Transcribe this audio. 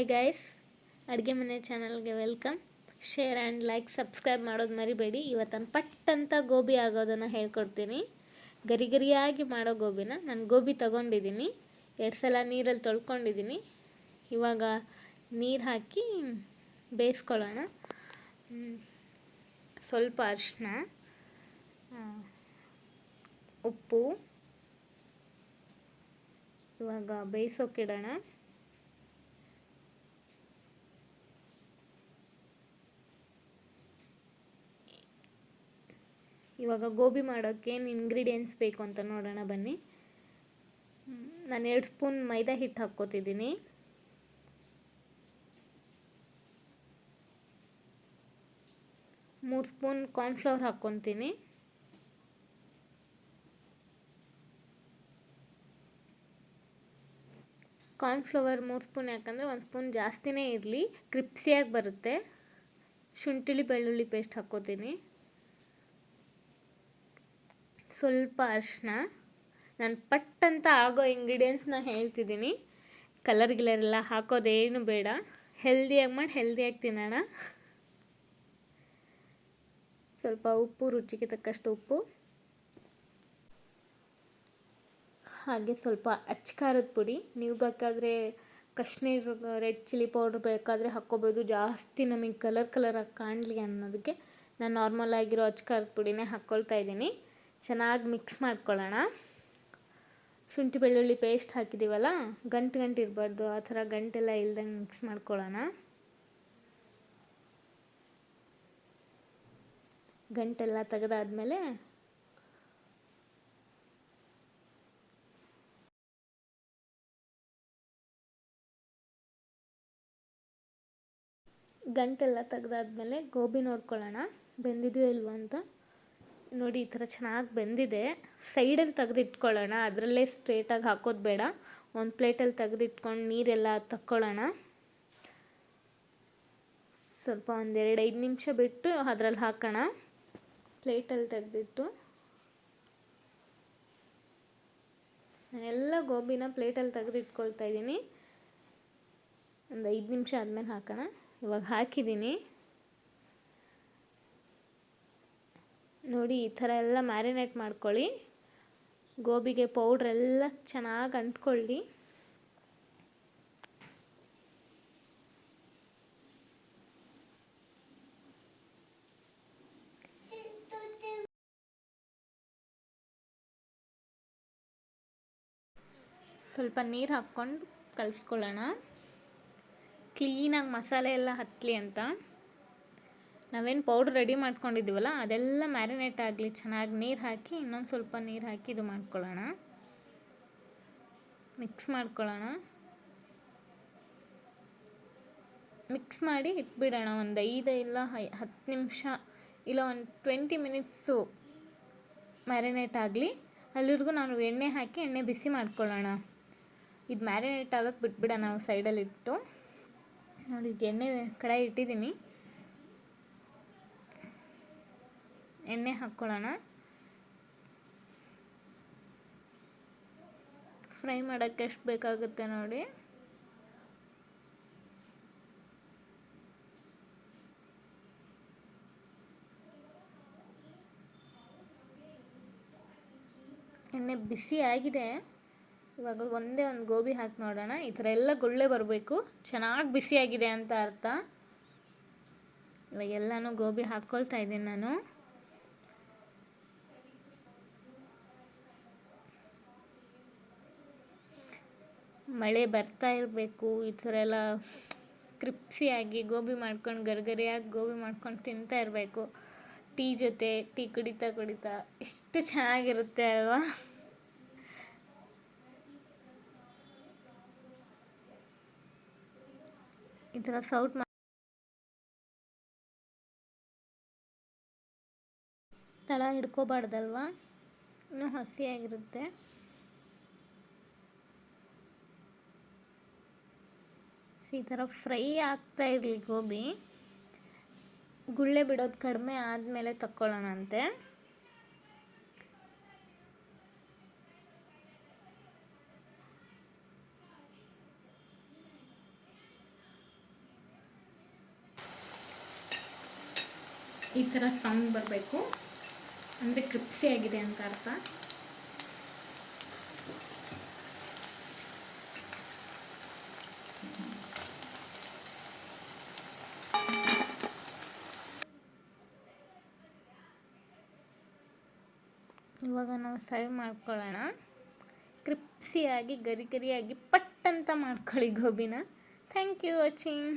Hi guys ಅಡುಗೆ ಮನೆ ಚಾನಲ್ಗೆ welcome share and like subscribe ಮಾಡೋದು ಮರಿಬೇಡಿ. ಇವತ್ತನ್ನು ಪಟ್ ಅಂತ ಗೋಬಿ ಆಗೋದನ್ನು ಹೇಳ್ಕೊಡ್ತೀನಿ. ಗರಿ ಗರಿಯಾಗಿ ಮಾಡೋ ಗೋಬಿನ ನಾನು ಗೋಬಿ ತೊಗೊಂಡಿದ್ದೀನಿ ಎರಡು ಸಲ ನೀರಲ್ಲಿ ತೊಳ್ಕೊಂಡಿದ್ದೀನಿ ಇವಾಗ ನೀರು ಹಾಕಿ ಬೇಯಿಸ್ಕೊಳ್ಳೋಣ. ಸ್ವಲ್ಪ ಅರಿಶಿನ ಉಪ್ಪು, ಇವಾಗ ಬೇಯಿಸೋಕ್ಕಿಡೋಣ ಇವಾಗ ಗೋಬಿ ಮಾಡೋಕ್ಕೆ ಏನು ಇಂಗ್ರೀಡಿಯೆಂಟ್ಸ್ ಬೇಕು ಅಂತ ನೋಡೋಣ ಬನ್ನಿ. ನಾನು ಎರಡು ಸ್ಪೂನ್ ಮೈದಾ ಹಿಟ್ಟು ಹಾಕ್ಕೋತಿದ್ದೀನಿ. ಮೂರು ಸ್ಪೂನ್ ಕಾರ್ನ್ಫ್ಲವರ್ ಹಾಕ್ಕೊತೀನಿ. ಕಾರ್ನ್ಫ್ಲವರ್ ಮೂರು ಸ್ಪೂನ್ ಯಾಕಂದರೆ ಒಂದು ಸ್ಪೂನ್ ಜಾಸ್ತಿನೇ ಇರಲಿ ಕ್ರಿಪ್ಸಿಯಾಗಿ ಬರುತ್ತೆ. ಶುಂಠಿ ಬೆಳ್ಳುಳ್ಳಿ ಪೇಸ್ಟ್ ಹಾಕ್ಕೋತೀನಿ. ಸ್ವಲ್ಪ ಅರಿಶಿನ ನಾನು ಪಟ್ ಅಂತ ಆಗೋ ಇಂಗ್ರೀಡಿಯೆಂಟ್ಸ್ನ ಹೇಳ್ತಿದ್ದೀನಿ. ಕಲರ್ ಗಿಲರ್ ಎಲ್ಲ ಹಾಕೋದೇನು ಬೇಡ. ಹೆಲ್ದಿಯಾಗಿ ಮಾಡಿ ಹೆಲ್ದಿಯಾಗಿ ತಿನ್ನೋಣ. ಸ್ವಲ್ಪ ಉಪ್ಪು, ರುಚಿಗೆ ತಕ್ಕಷ್ಟು ಉಪ್ಪು. ಹಾಗೆ ಸ್ವಲ್ಪ ಅಚ್ಚಖಾರದ ಪುಡಿ. ನೀವು ಬೇಕಾದರೆ ಕಾಶ್ಮೀರ್ ರೆಡ್ ಚಿಲ್ಲಿ ಪೌಡ್ರ್ ಬೇಕಾದರೆ ಹಾಕ್ಕೋಬೋದು ಜಾಸ್ತಿ ನಮಗೆ ಕಲರ್ ಕಲರಾಗಿ ಕಾಣಲಿ ಅನ್ನೋದಕ್ಕೆ ನಾನು ನಾರ್ಮಲ್ ಆಗಿರೋ ಅಚ್ಚಖಾರದ ಪುಡಿನೇ ಹಾಕ್ಕೊಳ್ತಾ ಇದ್ದೀನಿ. ಚೆನ್ನಾಗಿ ಮಿಕ್ಸ್ ಮಾಡ್ಕೊಳ್ಳೋಣ. ಶುಂಠಿ, ಬೆಳ್ಳುಳ್ಳಿ ಪೇಸ್ಟ್ ಹಾಕಿದ್ದೀವಲ್ಲ ಗಂಟು ಗಂಟು ಇರಬಾರ್ದು, ಆ ಥರ ಗಂಟೆಲ್ಲ ಇಲ್ದಂಗೆ ಮಿಕ್ಸ್ ಮಾಡ್ಕೊಳ್ಳೋಣ. ಗಂಟೆಲ್ಲ ತೆಗೆದಾದ್ಮೇಲೆ ಗಂಟೆಲ್ಲ ತೆಗೆದಾದ್ಮೇಲೆ ಗೋಬಿ ನೋಡ್ಕೊಳ್ಳೋಣ, ಬೆಂದಿದೆಯೋ ಇಲ್ವೋ ಅಂತ. ನೋಡಿ, ಈ ಥರ ಚೆನ್ನಾಗಿ ಬೆಂದಿದೆ. ಸೈಡಲ್ಲಿ ತೆಗೆದಿಟ್ಕೊಳ್ಳೋಣ. ಅದರಲ್ಲೇ ಸ್ಟ್ರೇಟಾಗಿ ಹಾಕೋದು ಬೇಡ. ಒಂದು ಪ್ಲೇಟಲ್ಲಿ ತೆಗೆದಿಟ್ಕೊಂಡು ನೀರೆಲ್ಲ ತಕ್ಕೊಳ್ಳೋಣ. ಸ್ವಲ್ಪ ಒಂದೆರಡು ಐದು ನಿಮಿಷ ಬಿಟ್ಟು ಅದ್ರಲ್ಲಿ ಹಾಕೋಣ. ಪ್ಲೇಟಲ್ಲಿ ತೆಗೆದಿಟ್ಟು. ನಾನೆಲ್ಲ ಗೋಬಿನ ಪ್ಲೇಟಲ್ಲಿ ತೆಗೆದಿಟ್ಕೊಳ್ತಾ ಇದ್ದೀನಿ. ಒಂದು ಐದು ನಿಮಿಷ ಆದಮೇಲೆ ಹಾಕೋಣ. ಇವಾಗ ಹಾಕಿದ್ದೀನಿ. ನೋಡಿ, ಈ ಥರ ಎಲ್ಲ ಮ್ಯಾರಿನೇಟ್ ಮಾಡ್ಕೊಳ್ಳಿ. ಗೋಬಿಗೆ ಪೌಡ್ರೆಲ್ಲ ಚೆನ್ನಾಗಿ ಅಂಟ್ಕೊಳ್ಳಿ. ಸ್ವಲ್ಪ ನೀರು ಹಾಕ್ಕೊಂಡು ಕಲಿಸ್ಕೊಳ್ಳೋಣ. ಕ್ಲೀನಾಗಿ ಮಸಾಲೆ ಎಲ್ಲ ಹತ್ತಲಿ ಅಂತ. ನಾವೇನು ಪೌಡ್ರ್ ರೆಡಿ ಮಾಡ್ಕೊಂಡಿದ್ದೀವಲ್ಲ, ಅದೆಲ್ಲ ಮ್ಯಾರಿನೇಟ್ ಆಗಲಿ, ಚೆನ್ನಾಗಿ ನೀರು ಹಾಕಿ, ಇನ್ನೊಂದು ಸ್ವಲ್ಪ ನೀರು ಹಾಕಿ ಇದು ಮಾಡ್ಕೊಳ್ಳೋಣ. ಮಿಕ್ಸ್ ಮಾಡ್ಕೊಳ್ಳೋಣ. ಮಿಕ್ಸ್ ಮಾಡಿ ಇಟ್ಬಿಡೋಣ, ಒಂದು ಐದು ಇಲ್ಲ ಹತ್ತು ನಿಮಿಷ ಇಲ್ಲ ಒಂದು ಟ್ವೆಂಟಿ ಮಿನಿಟ್ಸು ಮ್ಯಾರಿನೇಟ್ ಆಗಲಿ. ಅಲ್ಲಿವರೆಗೂ ನಾನು ಎಣ್ಣೆ ಹಾಕಿ, ಎಣ್ಣೆ ಬಿಸಿ ಮಾಡ್ಕೊಳ್ಳೋಣ. ಇದು ಮ್ಯಾರಿನೇಟ್ ಆಗೋಕ್ಕೆ ಬಿಟ್ಬಿಡೋಣ ನಾವು ಸೈಡಲ್ಲಿಟ್ಟು ನೋಡಿ ಎಣ್ಣೆ ಕಡಾಯಿ ಇಟ್ಟಿದ್ದೀನಿ. ಎಣ್ಣೆ ಹಾಕ್ಕೊಳ್ಳೋಣ ಫ್ರೈ ಮಾಡೋಕ್ಕೆ ಎಷ್ಟು ಬೇಕಾಗುತ್ತೆ ನೋಡಿ. ಎಣ್ಣೆ ಬಿಸಿ ಆಗಿದೆ. ಇವಾಗ ಒಂದೇ ಒಂದು ಗೋಬಿ ಹಾಕಿ ನೋಡೋಣ. ಈ ಥರ ಎಲ್ಲ ಗುಳ್ಳೆ ಬರಬೇಕು. ಚೆನ್ನಾಗಿ ಬಿಸಿಯಾಗಿದೆ ಅಂತ ಅರ್ಥ. ಇವಾಗ ಎಲ್ಲನೂ ಗೋಬಿ ಹಾಕ್ಕೊಳ್ತಾ ಇದ್ದೀನಿ ನಾನು. ಮಳೆ ಬರ್ತಾ ಇರಬೇಕು, ಈ ಥರ ಎಲ್ಲ ಕ್ರಿಪ್ಸಿಯಾಗಿ ಗೋಬಿ ಮಾಡ್ಕೊಂಡು, ಗರಿಗರಿಯಾಗಿ ಗೋಬಿ ಮಾಡ್ಕೊಂಡು ತಿಂತಾ ಇರಬೇಕು. ಟೀ ಜೊತೆ, ಟೀ ಕುಡಿತಾ ಕುಡಿತಾ, ಎಷ್ಟು ಚೆನ್ನಾಗಿರುತ್ತೆ ಅಲ್ವಾ? ಈ ಥರ ಸೌಟ್ ತಳ ಹಿಡ್ಕೋಬಾರ್ದಲ್ವಾ? ಇನ್ನೂ ಹಸಿಯಾಗಿರುತ್ತೆ. ಈ ಥರ ಫ್ರೈ ಆಗ್ತಾ ಇರಲಿ ಗೋಬಿ. ಗುಳ್ಳೆ ಬಿಡೋದು ಕಡಿಮೆ ಆದಮೇಲೆ ತಕ್ಕೊಳ್ಳೋಣಂತೆ ಈ ಥರ ಸೌಂಡ್ ಬರಬೇಕು. ಅಂದರೆ ಕ್ರಿಪ್ಸಿ ಆಗಿದೆ ಅಂತ ಅರ್ಥ. ಇವಾಗ ನಾವು ಸರ್ವ್ ಮಾಡ್ಕೊಳ್ಳೋಣ. ಕ್ರಿಪ್ಸಿಯಾಗಿ ಗರಿ ಗರಿಯಾಗಿ ಪಟ್ ಅಂತ ಮಾಡ್ಕೊಳ್ಳಿ ಗೋಬಿನ. Thank you watching